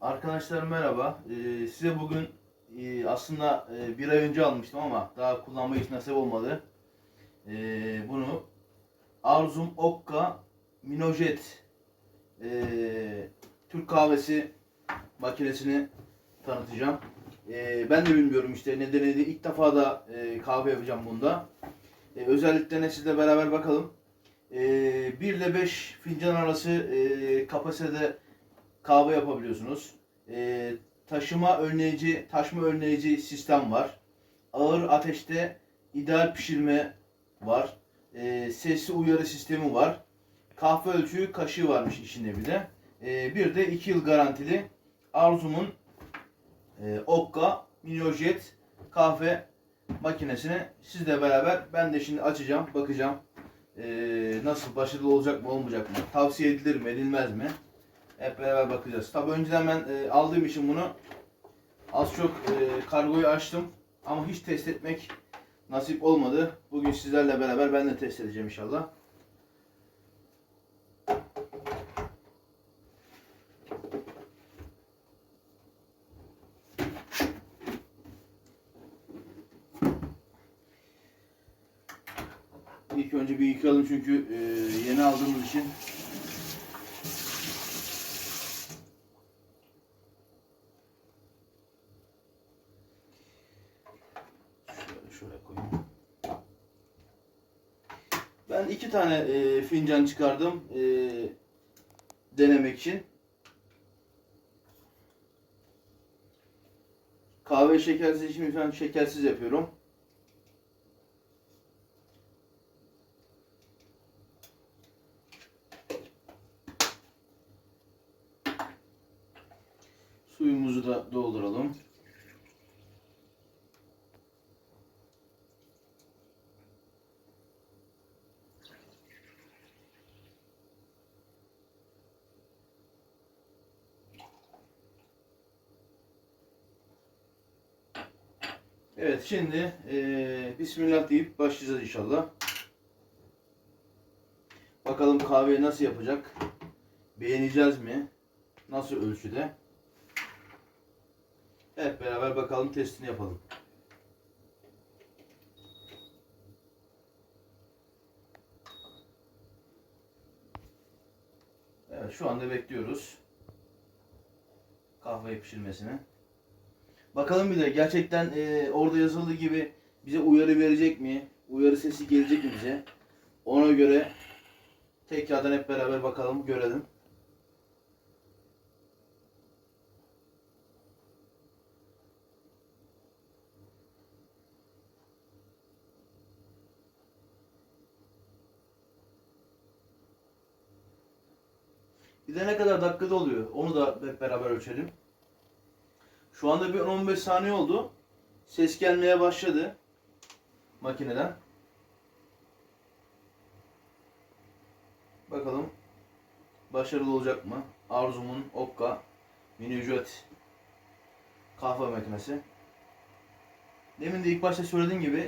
Arkadaşlar merhaba. Ee, size bugün e, aslında e, bir ay önce almıştım ama daha kullanma hiç nasip olmadı. Ee, bunu Arzum Okka Minojet e, Türk kahvesi makinesini tanıtacağım. Ee, ben de bilmiyorum işte nedeni de ilk defa da e, kahve yapacağım bunda. E, özelliklerine sizle beraber bakalım. E, 1 ile 5 fincan arası e, kapasitede kahve yapabiliyorsunuz. Ee, taşıma önleyici, taşma önleyici sistem var. Ağır ateşte ideal pişirme var. Ee, sesli uyarı sistemi var. Kahve ölçüyü kaşığı varmış içinde bir de. Ee, bir de 2 yıl garantili Arzum'un e, Okka Minojet kahve makinesini sizle beraber ben de şimdi açacağım, bakacağım. Ee, nasıl başarılı olacak mı olmayacak mı? Tavsiye edilir mi, edilmez mi? Hep beraber bakacağız. Tabii önceden ben e, aldığım için bunu az çok e, kargoyu açtım ama hiç test etmek nasip olmadı. Bugün sizlerle beraber ben de test edeceğim inşallah. İlk önce bir yıkayalım çünkü e, yeni aldığımız için Ben iki tane e, fincan çıkardım e, denemek için. Kahve şekersiz için ben şekersiz yapıyorum. Suyumuzu da dolduralım. Evet şimdi eee, Bismillah deyip başlayacağız inşallah. Bakalım kahveyi nasıl yapacak? Beğeneceğiz mi? Nasıl ölçüde? Hep beraber bakalım testini yapalım. Evet şu anda bekliyoruz. Kahve pişirmesini. Bakalım bir de gerçekten e, orada yazıldığı gibi bize uyarı verecek mi? Uyarı sesi gelecek mi bize? Ona göre tekrardan hep beraber bakalım, görelim. Bir de ne kadar dakikada oluyor? Onu da hep beraber ölçelim. Şu anda bir 10-15 saniye oldu. Ses gelmeye başladı makineden. Bakalım başarılı olacak mı? Arzum'un Okka mini ücret kahve makinesi. Demin de ilk başta söylediğim gibi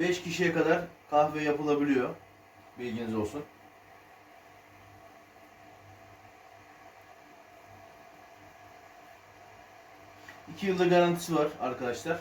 5 kişiye kadar kahve yapılabiliyor. Bilginiz olsun. İki yılda garantisi var arkadaşlar.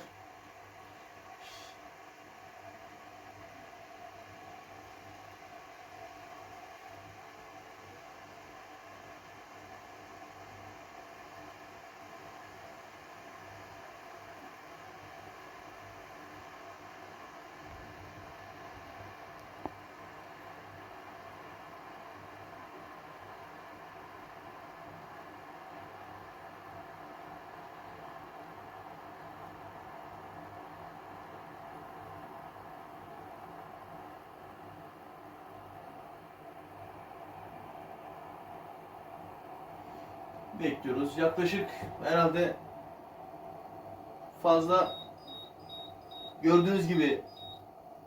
Bekliyoruz. Yaklaşık herhalde fazla gördüğünüz gibi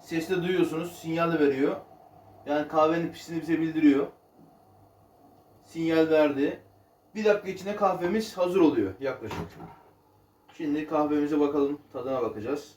sesle duyuyorsunuz. Sinyal veriyor. Yani kahvenin piştiğini bize bildiriyor. Sinyal verdi. Bir dakika içinde kahvemiz hazır oluyor yaklaşık. Şimdi kahvemize bakalım. Tadına bakacağız.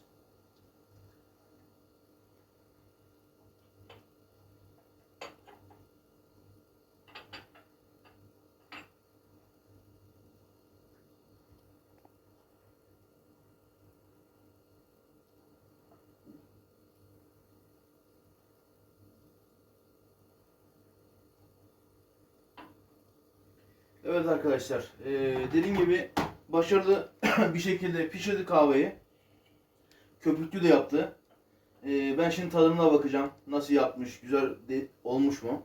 Evet arkadaşlar, e, dediğim gibi başarılı bir şekilde pişirdi kahveyi. Köpüklü de yaptı. E, ben şimdi tadına bakacağım. Nasıl yapmış, güzel de, olmuş mu?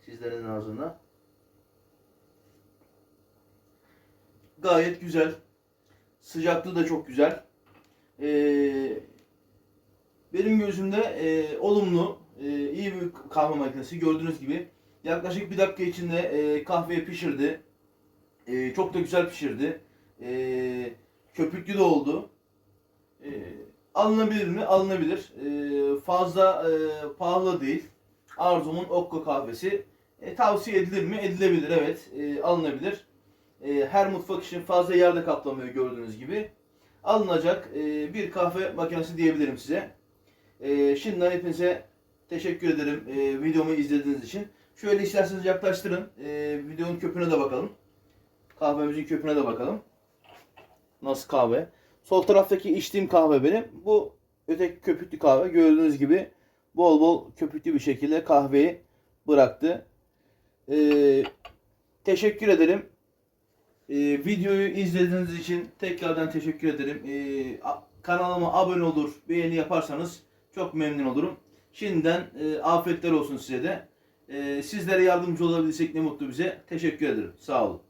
Sizlerin ağzında. Gayet güzel. Sıcaklığı da çok güzel. E, benim gözümde e, olumlu, e, iyi bir kahve makinesi. Gördüğünüz gibi yaklaşık bir dakika içinde e, kahveyi pişirdi. E, çok da güzel pişirdi. E, köpüklü de oldu. E, alınabilir mi? Alınabilir. E, fazla e, pahalı değil. Arzum'un Okka kahvesi. E, tavsiye edilir mi? Edilebilir evet. E, alınabilir. E, her mutfak için fazla yerde kaplamıyor gördüğünüz gibi. Alınacak e, bir kahve makinesi diyebilirim size. E, şimdiden hepinize teşekkür ederim e, videomu izlediğiniz için. Şöyle isterseniz yaklaştırın. E, videonun köpüğüne de bakalım. Kahvemizin köpüğüne de bakalım. Nasıl kahve? Sol taraftaki içtiğim kahve benim. Bu öteki köpüklü kahve. Gördüğünüz gibi bol bol köpüklü bir şekilde kahveyi bıraktı. E, teşekkür ederim. E, videoyu izlediğiniz için tekrardan teşekkür ederim. E, a- kanalıma abone olur, beğeni yaparsanız çok memnun olurum. Şimdiden e, afiyetler olsun size de. E, sizlere yardımcı olabilirsek ne mutlu bize. Teşekkür ederim. Sağ olun.